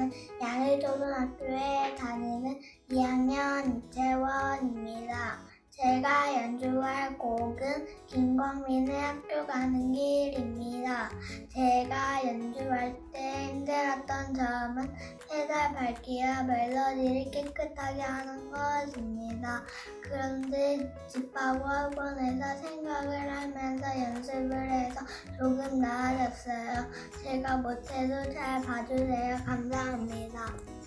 저는 양일초등학교에 다니는 제가 연주할 곡은 김광민의 학교 가는 길입니다. 제가 연주할 때 힘들었던 점은 페달 밟기와 멜로디를 깨끗하게 하는 것입니다. 그런데 집하고 학원에서 생각을 하면서 연습을 해서 조금 나아졌어요. 제가 못해도 잘 봐주세요. 감사합니다.